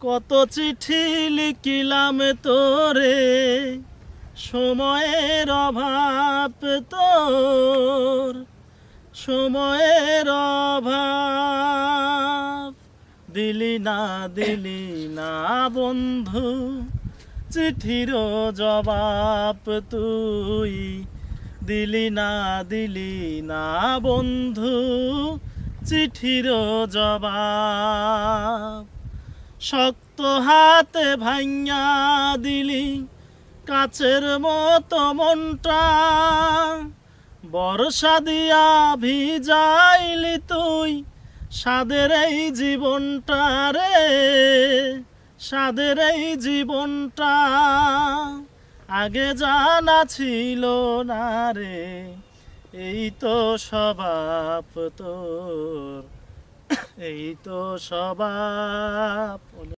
কত চিঠি লিখিলাম তোরে, সময়ের অভাব তোর, সময়ের অভাব। দিলি না দিলি না বন্ধু, চিঠির জবাব তুই। দিলি না দিলি না বন্ধু, চিঠির জবাব। শক্ত হাতে ভাইয়া দিলি কাছের মতো মনটা। বর্ষা দিয়া ভিজাইলি তুই সাদের এই জীবনটা রে, সাদের এই জীবনটা। আগে জানা ছিল না রে, এই তো স্বভাব তোর। এই তো স্বভাব